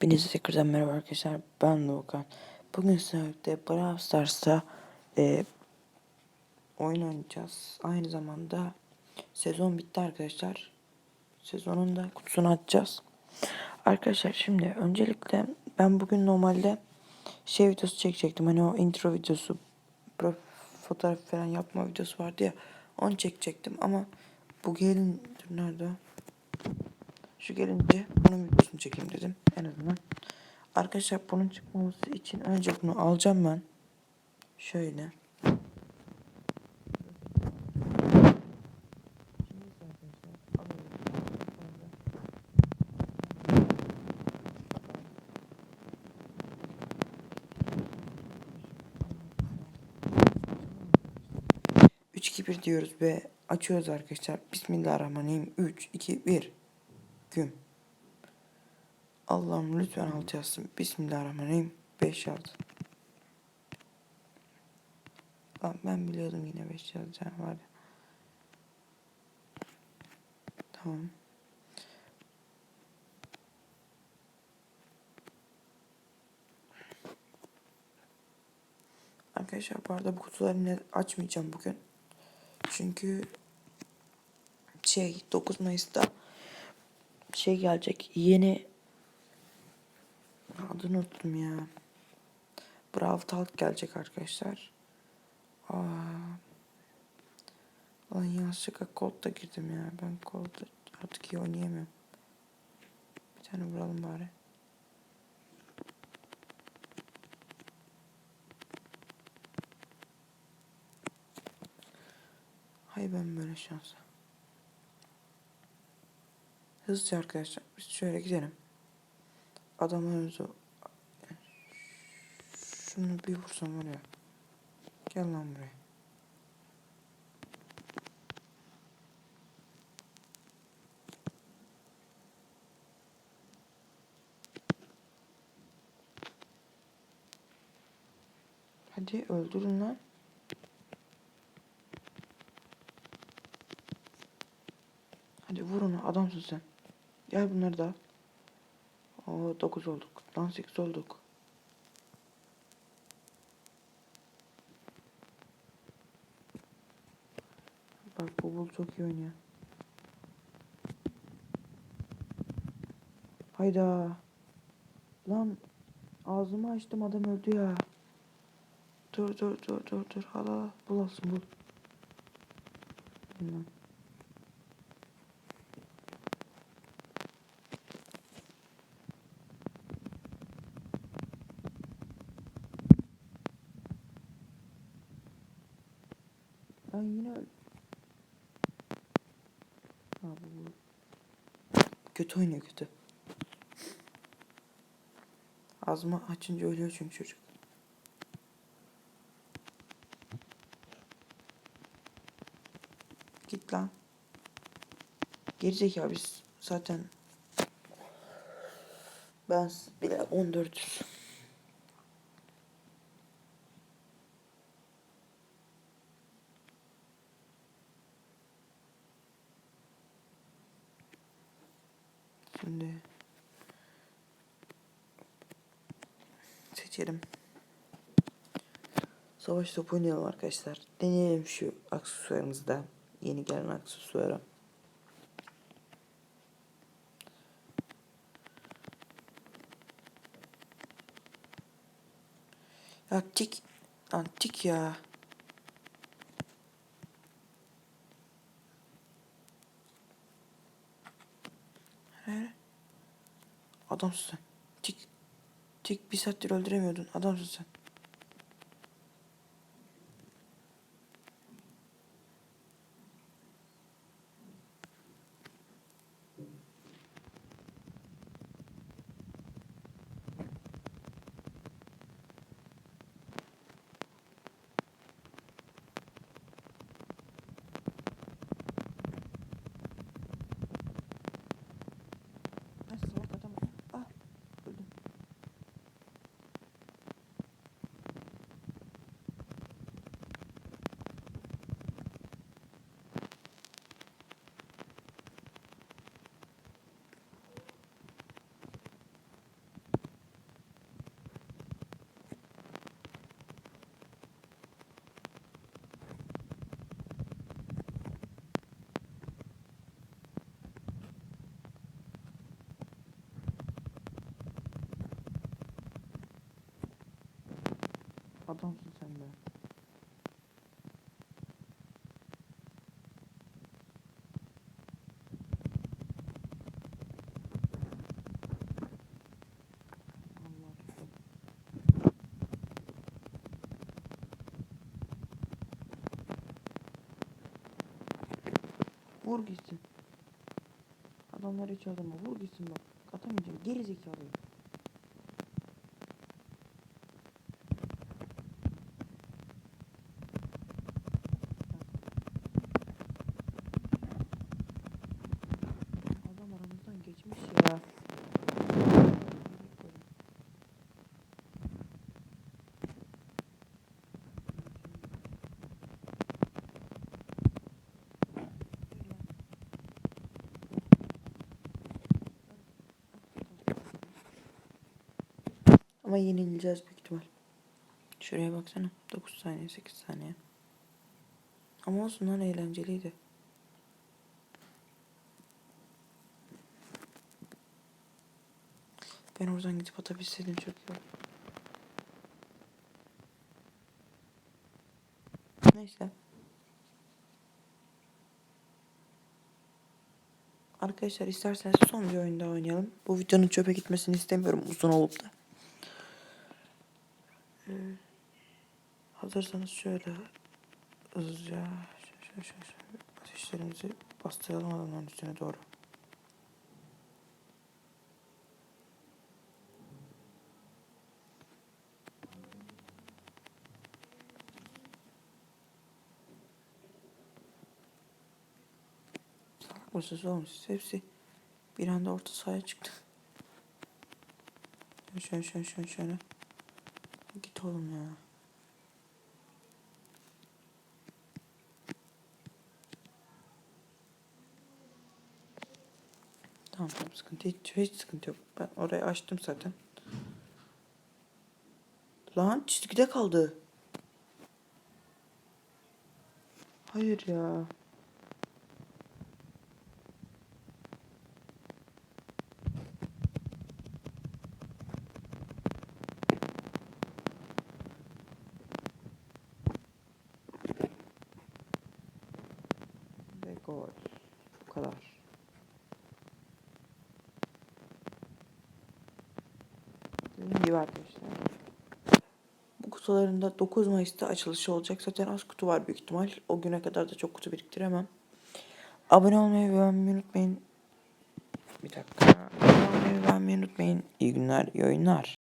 Hepinize tekrardan merhaba arkadaşlar. Ben Doğukan. Bugün sizlerle Brawl Stars'ta e, oyun oynayacağız. Aynı zamanda sezon bitti arkadaşlar. Sezonun da kutusunu açacağız. Arkadaşlar şimdi öncelikle ben bugün normalde şey videosu çekecektim. Hani o intro videosu fotoğraf falan yapma videosu vardı ya. Onu çekecektim ama bu gelin nerede? Şu gelince bunun videosunu çekeyim dedim en azından. Arkadaşlar bunun çıkmaması için önce bunu alacağım ben. Şöyle. Üç, iki, bir diyoruz ve açıyoruz arkadaşlar. Bismillahirrahmanirrahim. 3, 2, 1. Güm. Allah'ım lütfen altı yazsın. Bismillahirrahmanirrahim. 5 yazdı. Lan ben biliyordum yine 5 yazacağını var ya. Tamam. Arkadaşlar bu arada bu kutuları ne açmayacağım bugün. Çünkü şey 9 Mayıs'ta şey gelecek yeni adını unuttum ya. Brawl Talk gelecek arkadaşlar. Aa. Lan yanlışlıkla Colt da girdim ya. Ben Colt'da artık iyi oynayamıyorum. Bir tane vuralım bari. Hay ben böyle şansa. Hızlıca arkadaşlar biz şöyle gidelim. Adamı önce şunu bir vursam var ya. Gel lan buraya. Hadi öldürün lan. Hadi vur onu adamsın sen. Gel bunları da. Oo 9 olduk. Lan 8 olduk. Bak bu bul çok iyi oynuyor. Hayda. Lan ağzımı açtım adam öldü ya. Dur dur dur dur dur. Al al bul alsın bul. Bilmem. Ben yine öl- Abi bu kötü oynuyor kötü. Ağzımı açınca ölüyor çünkü çocuk. Git lan. Gerizekalı biz zaten ben bile 14'üz. Şimdi seçelim. Savaş topu oynayalım arkadaşlar. Deneyelim şu aksesuarımızı da. Yeni gelen aksesuarı. Ya tik. Lan tik ya. Adamsın sen. Tik. Tik bir saattir öldüremiyordun. Adamsın sen. Ben salak adam. Ah öldüm. Adamsın sen be. Vur gitsin. Adamlar hiç adama vur gitsin bak. Atamayacağım. Geri zekalı. Ama yenileceğiz büyük ihtimal. Şuraya baksana. 9 saniye 8 saniye. Ama olsun lan eğlenceliydi. Ben oradan gidip atabilseydim çok iyi olur. Neyse. Arkadaşlar isterseniz son bir oyun daha oynayalım. Bu videonun çöpe gitmesini istemiyorum uzun olup da. Hazırsanız şöyle hızlıca şöyle şöyle şöyle ateşlerimizi bastıralım adamların üstüne doğru. Salak mısınız oğlum hepsi bir anda orta sahaya çıktı. Şöyle şöyle şöyle şöyle. Git oğlum ya. Tamam tamam sıkıntı hiç, hiç sıkıntı yok. Ben orayı açtım zaten. Lan çizgide kaldı. Hayır ya. Ve gol. Bu kadar. Dediğim gibi arkadaşlar. Bu kutuların da 9 Mayıs'ta açılışı olacak. Zaten az kutu var büyük ihtimal. O güne kadar da çok kutu biriktiremem. Abone olmayı ve beğenmeyi unutmayın. Bir dakika. Abone olmayı ve beğenmeyi unutmayın. İyi günler, iyi oyunlar.